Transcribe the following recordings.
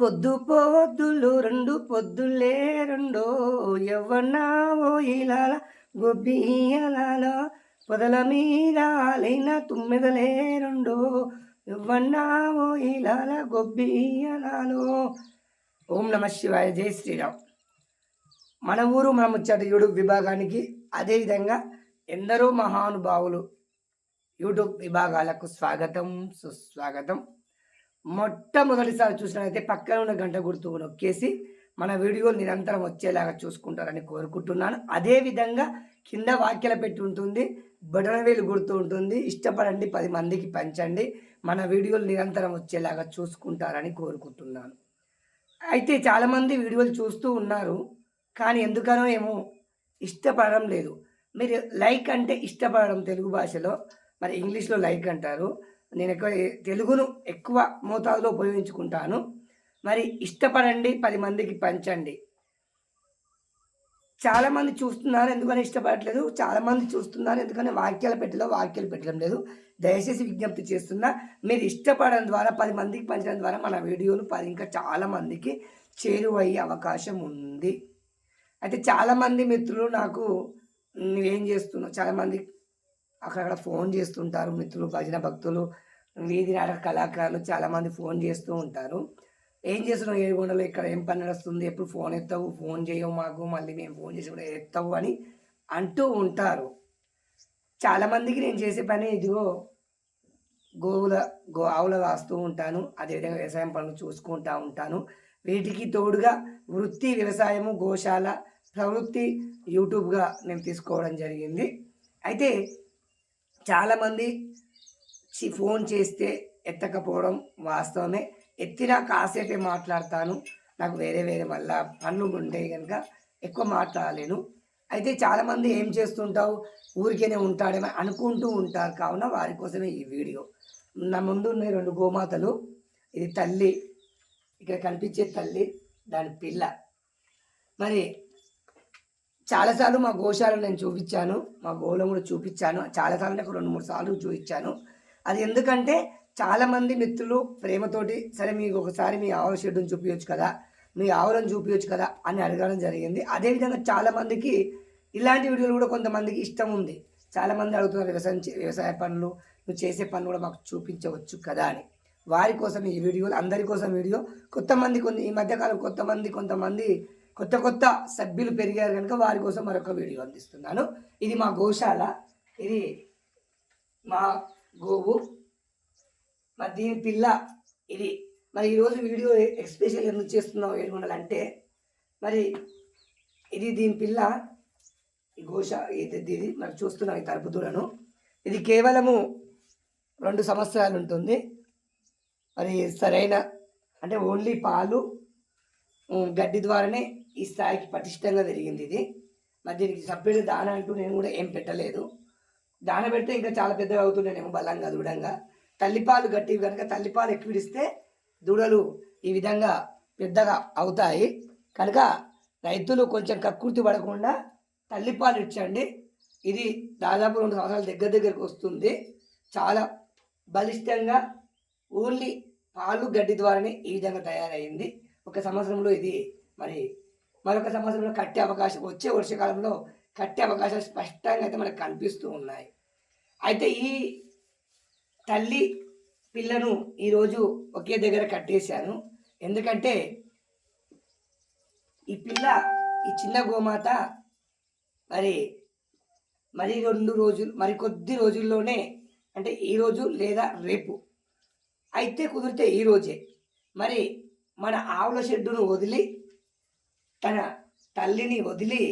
పొద్దు పొద్దులు రెండు పొద్దులే రెండో. ఓ ఇలాల గొబ్బియలాలో పొదల మీద ఆలైన తుమ్మెదలే రెండో. ఓ ఇలాల గొబ్బియలాలో ఓం నమ శివాయ జై శ్రీరామ్. మన ఊరు మన ముచ్చటయుడు యూట్యూబ్ విభాగానికి అదేవిధంగా ఎందరో మహానుభావులు యూట్యూబ్ విభాగాలకు స్వాగతం సుస్వాగతం. మొట్టమొదటిసారి చూసినట్లయితే పక్కన ఉన్న గంట గుర్తు నొక్కేసి మన వీడియోలు నిరంతరం వచ్చేలాగా చూసుకుంటారని కోరుకుంటున్నాను. అదేవిధంగా కింద వాక్యలు పెట్టి ఉంటుంది బటనవేలు గుర్తు ఉంటుంది ఇష్టపడండి పది మందికి పంచండి మన వీడియోలు నిరంతరం వచ్చేలాగా చూసుకుంటారని కోరుకుంటున్నాను. అయితే చాలామంది వీడియోలు చూస్తూ ఉన్నారు కానీ ఎందుకనో ఏమో ఇష్టపడడం లేదు. మీరు లైక్ అంటే ఇష్టపడడం తెలుగు భాషలో మరి ఇంగ్లీష్లో లైక్ అంటారు నేను ఎక్కువ తెలుగును ఎక్కువ మోతాదులో ఉపయోగించుకుంటాను. మరి ఇష్టపడండి పది మందికి పంచండి. చాలామంది చూస్తున్నారు ఎందుకని ఇష్టపడట్లేదు? చాలామంది చూస్తున్నారు ఎందుకని వాక్యాల పెట్టలో వాక్యాలు పెట్టడం లేదు. దయచేసి విజ్ఞప్తి చేస్తున్నా మీరు ఇష్టపడడం ద్వారా పది మందికి పంచడం ద్వారా మన వీడియోలు పది ఇంకా చాలామందికి చేరువయ్యే అవకాశం ఉంది. అయితే చాలామంది మిత్రులు నాకు నువ్వేం చేస్తున్నావు? చాలామంది అక్కడక్కడ ఫోన్ చేస్తుంటారు మిత్రులు భజన భక్తులు వీధి నాటక కళాకారులు చాలామంది ఫోన్ చేస్తూ ఉంటారు. ఏం చేస్తున్నావు? ఏడు ఇక్కడ ఏం పని నడుస్తుంది? ఎప్పుడు ఫోన్ ఎత్తావు? ఫోన్ చేయవు మాకు. మళ్ళీ మేము ఫోన్ చేసి కూడా ఎత్తావు అని అంటూ ఉంటారు. చాలామందికి నేను చేసే పని ఇదిగో గోవుల గో ఆవుల రాస్తూ ఉంటాను. అదేవిధంగా వ్యవసాయం పనులు చూసుకుంటూ ఉంటాను. వీటికి తోడుగా వృత్తి వ్యవసాయము గోశాల ప్రవృత్తి యూట్యూబ్గా నేను తీసుకోవడం జరిగింది. అయితే చాలామంది ఫోన్ చేస్తే ఎత్తకపోవడం వాస్తవమే. ఎత్తినా కాసేపే మాట్లాడతాను. నాకు వేరే వేరే మళ్ళా పనులు ఉంటాయి కనుక ఎక్కువ మాట్లాడలేను. అయితే చాలామంది ఏం చేస్తుంటావు? ఊరికేనే ఉంటాడేమో అనుకుంటూ ఉంటారు. కావున వారి కోసమే ఈ వీడియో. నా ముందు ఉన్నాయి రెండు గోమాతలు. ఇది తల్లి. ఇక్కడ కనిపించే తల్లి దాని పిల్ల. మరి చాలాసార్లు మా గోశాలను నేను చూపించాను. మా గోవులను కూడా చూపించాను. చాలాసార్లు నాకు రెండు మూడు సార్లు చూపించాను. అది ఎందుకంటే చాలామంది మిత్రులు ప్రేమతోటి సరే మీకు ఒకసారి మీ ఆవుల షెడ్డును చూపించవచ్చు కదా మీ ఆవులను చూపించవచ్చు కదా అని అడగడం జరిగింది. అదేవిధంగా చాలామందికి ఇలాంటి వీడియోలు కూడా కొంతమందికి ఇష్టం ఉంది. చాలామంది అడుగుతున్నారు వ్యవసాయం చే- వ్యవసాయ పనులు నువ్వు చేసే పనులు కూడా మాకు చూపించవచ్చు కదా అని. వారి కోసం ఈ వీడియోలు అందరి కోసం వీడియో. కొంతమంది కొన్ని ఈ మధ్యకాలం కొంతమంది కొంతమంది కొత్త కొత్త సభ్యులు పెరిగారు కనుక వారి కోసం మరొక వీడియో అందిస్తున్నాను. ఇది మా గోశాల ఇది మా గోవు. మరి దీని పిల్ల ఇది. మరి ఈరోజు వీడియో ఎక్స్పెషల్ ఎందుకు చేస్తున్నాం ఏడుకొండలు మరి ఇది దీని పిల్ల ఈ గోష ఇది మరి చూస్తున్నాం ఈ తలుపుదూడను ఇది కేవలము రెండు సంవత్సరాలు ఉంటుంది. మరి సరైన అంటే ఓన్లీ పాలు గడ్డి ద్వారానే ఈ స్థాయికి పటిష్టంగా పెరిగింది ఇది. మరి దీనికి సపరేట్ దాన అంటూ నేను కూడా ఏం పెట్టలేదు. దాన పెడితే ఇంకా చాలా పెద్దగా అవుతుండేనేమో బలంగా దృఢంగా. తల్లిపాలు గట్టివి కనుక తల్లిపాలు ఎక్కువ విడిస్తే దూడలు ఈ విధంగా పెద్దగా అవుతాయి. కనుక రైతులు కొంచెం కక్కుర్తి పడకుండా తల్లిపాలు ఇచ్చండి. ఇది దాదాపు రెండు సంవత్సరాల దగ్గర దగ్గరకు వస్తుంది. చాలా బలిష్టంగా ఓన్లీ పాలు గడ్డి ద్వారానే ఈ విధంగా తయారైంది. ఒక సంవత్సరంలో ఇది మరి మరొక సంవత్సరంలో కట్టే అవకాశం వచ్చే వర్షాకాలంలో కట్టే అవకాశాలు స్పష్టంగా అయితే మనకు కనిపిస్తూ ఉన్నాయి. అయితే ఈ తల్లి పిల్లను ఈరోజు ఒకే దగ్గర కట్టేశాను. ఎందుకంటే ఈ పిల్ల ఈ చిన్న గోమాత మరి మరి రెండు రోజులు మరి కొద్ది రోజుల్లోనే అంటే ఈరోజు లేదా రేపు అయితే కుదిరితే ఈ రోజే. మరి మన ఆవుల షెడ్డును వదిలి తన తల్లిని వదిలి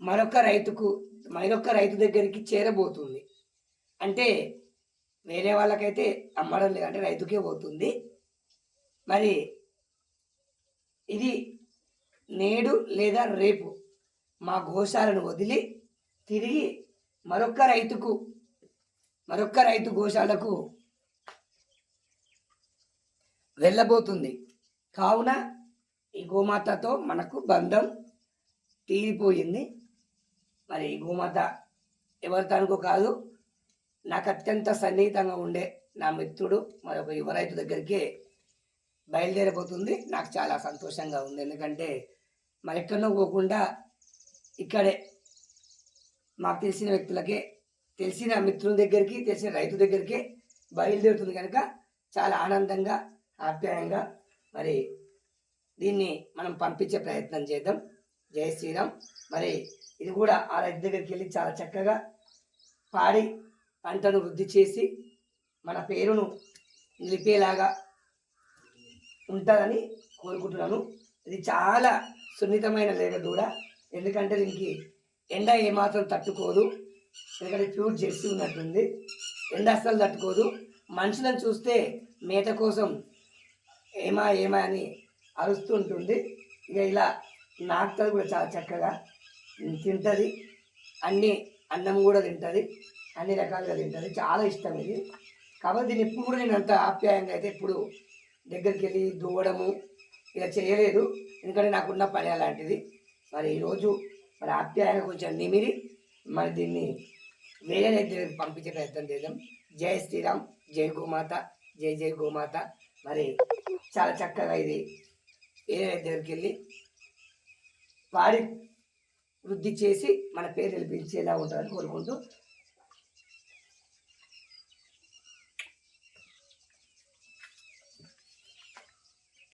మరొక రైతుకు మరొక రైతు దగ్గరికి చేరబోతుంది. అంటే వేరే వాళ్ళకైతే అమ్మడం లేదు అంటే రైతుకే పోతుంది. మరి ఇది నేడు లేదా రేపు మా గోశాలను వదిలి తిరిగి మరొక రైతుకు మరొక రైతు గోశాలకు వెళ్ళబోతుంది. కావున ఈ గోమాతతో మనకు బంధం తీరిపోయింది. మరి గోమాత ఎవరితో కాదు. నాకు అత్యంత సన్నిహితంగా ఉండే నా మిత్రుడు మరొక యువ రైతు దగ్గరికి బయలుదేరిపోతుంది నాకు చాలా సంతోషంగా ఉంది. ఎందుకంటే మరి ఎక్కడో పోకుండా ఇక్కడే మాకు తెలిసిన వ్యక్తులకే తెలిసిన మిత్రుల దగ్గరికి తెలిసిన రైతు దగ్గరికి బయలుదేరుతుంది కనుక చాలా ఆనందంగా ఆప్యాయంగా మరి దీన్ని మనం పంపించే ప్రయత్నం చేద్దాం. జై శ్రీరామ్. మరి ఇది కూడా ఆ రైతు దగ్గరికి వెళ్ళి చాలా చక్కగా పాడి పంటను వృద్ధి చేసి మన పేరును నిలిపేలాగా ఉంటుందని కోరుకుంటున్నాను. ఇది చాలా సున్నితమైన లేగ దూడ. ఎందుకంటే దీనికి ఎండ ఏమాత్రం తట్టుకోదు. ఎందుకంటే ప్యూర్ జెర్సీ ఉన్నట్టుంది. ఎండ అస్సలు తట్టుకోదు. మనుషులను చూస్తే మేత కోసం ఏమా ఏమా అని అరుస్తూ ఉంటుంది. ఇక ఇలా నాకుతుంది కూడా చాలా చక్కగా తింటుంది. అన్ని అన్నం కూడా తింటుంది. అన్ని రకాలుగా తింటుంది. చాలా ఇష్టం ఇది. కాబట్టి దీన్ని ఎప్పుడు కూడా నేను అంత ఆప్యాయంగా అయితే ఇప్పుడు దగ్గరికి వెళ్ళి దూవడము ఇలా చేయలేదు. ఎందుకంటే నాకున్న పని అలాంటిది. మరి ఈరోజు మరి ఆప్యాయంగా కొంచెం నిమిరి మరి దీన్ని వేరే దగ్గరికి పంపించే ప్రయత్నం చేద్దాం. జై శ్రీరామ్ జై గోమాత జై జై గోమాత. మరి చాలా చక్కగా ఇది వేరే దగ్గరికి వెళ్ళి వాడి వృద్ధి చేసి మన పేరు పిలిచేలా ఉంటుందని కోరుకుంటూ